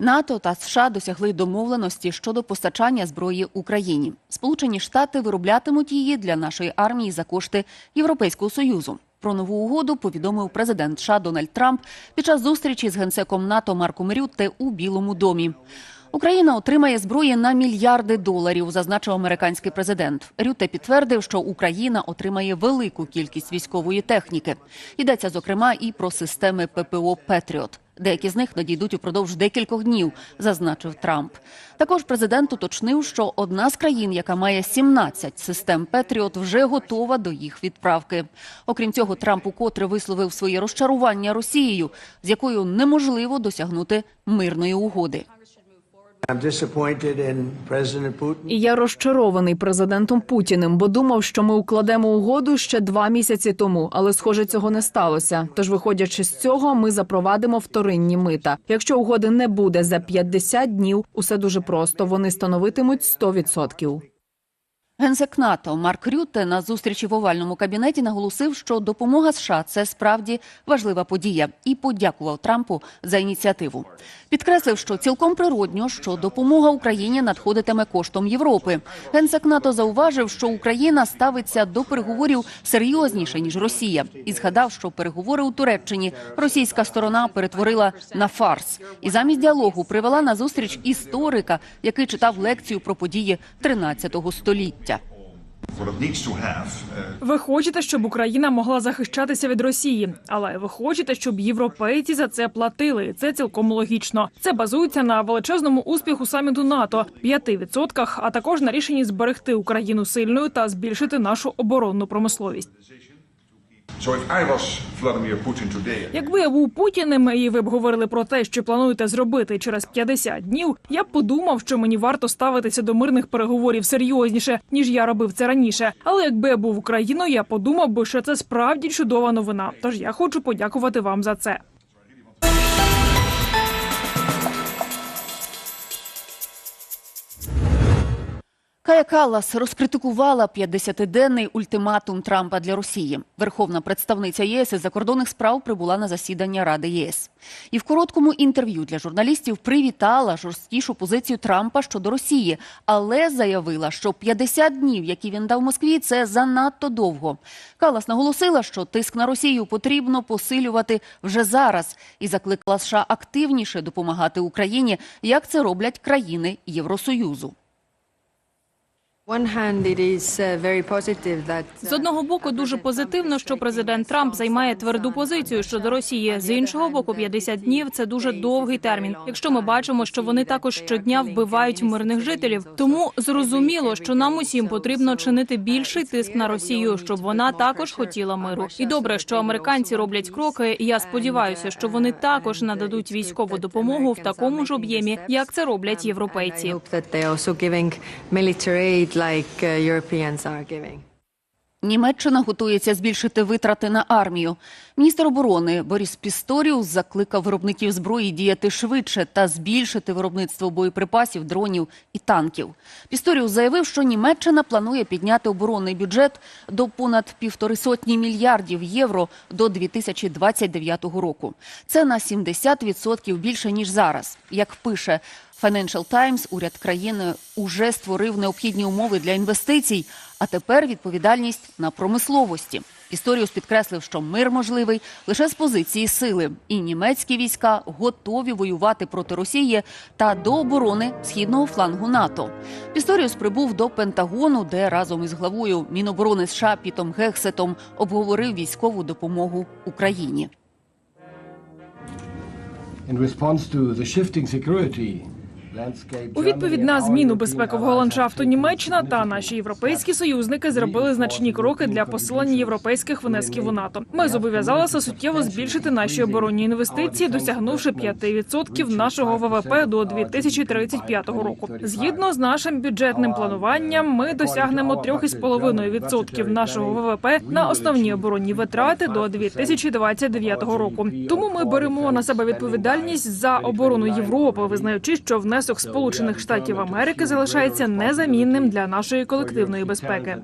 НАТО та США досягли домовленості щодо постачання зброї Україні. Сполучені Штати вироблятимуть її для нашої армії за кошти Європейського союзу. Про нову угоду повідомив президент США Дональд Трамп під час зустрічі з генсеком НАТО Марком Рютте у Білому домі. Україна отримає зброї на мільярди доларів, зазначив американський президент. Рютте підтвердив, що Україна отримає велику кількість військової техніки. Йдеться зокрема і про системи ППО Петріот. Деякі з них надійдуть упродовж декількох днів, зазначив Трамп. Також президент уточнив, що одна з країн, яка має 17 систем Петріот, вже готова до їх відправки. Окрім цього, Трамп укотре висловив своє розчарування Росією, з якою неможливо досягнути мирної угоди. І я розчарований президентом Путіним, бо думав, що ми укладемо угоду ще два місяці тому, але схоже, цього не сталося. Тож, виходячи з цього, ми запровадимо вторинні мита. Якщо угоди не буде за 50 днів, усе дуже просто. Вони становитимуть 100%. Генсек НАТО Марк Рютте на зустрічі в овальному кабінеті наголосив, що допомога США це справді важлива подія, і подякував Трампу за ініціативу. Підкреслив, що цілком природньо, що допомога Україні надходитиме коштом Європи. Генсек НАТО зауважив, що Україна ставиться до переговорів серйозніше ніж Росія, і згадав, що переговори у Туреччині російська сторона перетворила на фарс і замість діалогу привела на зустріч історика, який читав лекцію про події 13 століття. Ви хочете, щоб Україна могла захищатися від Росії, але ви хочете, щоб європейці за це платили. Це цілком логічно. Це базується на величезному успіху саміту НАТО 5%, а також на рішенні зберегти Україну сильною та збільшити нашу оборонну промисловість. Якби я був Путіним і ви б говорили про те, що плануєте зробити через 50 днів, я б подумав, що мені варто ставитися до мирних переговорів серйозніше, ніж я робив це раніше. Але якби я був Україною, я подумав би, що це справді чудова новина. Тож я хочу подякувати вам за це. Кая Каллас розкритикувала 50-денний ультиматум Трампа для Росії. Верховна представниця ЄС із закордонних справ прибула на засідання Ради ЄС. І в короткому інтерв'ю для журналістів привітала жорсткішу позицію Трампа щодо Росії, але заявила, що 50 днів, які він дав Москві, це занадто довго. Каллас наголосила, що тиск на Росію потрібно посилювати вже зараз, і закликала США активніше допомагати Україні, як це роблять країни Євросоюзу. З одного боку, дуже позитивно, що президент Трамп займає тверду позицію щодо Росії. З іншого боку, 50 днів це дуже довгий термін. Якщо ми бачимо, що вони також щодня вбивають мирних жителів, тому зрозуміло, що нам усім потрібно чинити більший тиск на Росію, щоб вона також хотіла миру. І добре, що американці роблять кроки. і Я сподіваюся, що вони також нададуть військову допомогу в такому ж об'ємі, як це роблять європейці. Like uh, Europeans are giving. Німеччина готується збільшити витрати на армію. Міністр оборони Борис Пісторіус закликав виробників зброї діяти швидше та збільшити виробництво боєприпасів, дронів і танків. Пісторіус заявив, що Німеччина планує підняти оборонний бюджет до понад півтори сотні мільярдів євро до 2029 року. Це на 70% більше ніж зараз. Як пише Financial Times, уряд країни уже створив необхідні умови для інвестицій, а тепер відповідальність на промисловості. Пісторіус підкреслив, що мир можливий лише з позиції сили, і німецькі війська готові воювати проти Росії та до оборони східного флангу НАТО. Пісторіус прибув до Пентагону, де разом із главою Міноборони США Пітом Гексетом обговорив військову допомогу Україні. In response to the shifting security У відповідь на зміну безпекового ландшафту Німеччина та наші європейські союзники зробили значні кроки для посилення європейських внесків у НАТО. Ми зобов'язалися суттєво збільшити наші оборонні інвестиції, досягнувши 5% нашого ВВП до 2035 року. Згідно з нашим бюджетним плануванням, ми досягнемо 3,5% нашого ВВП на основні оборонні витрати до 2029 року. Тому ми беремо на себе відповідальність за оборону Європи, визнаючи, що внесок Сполучених Штатів Америки залишається незамінним для нашої колективної безпеки.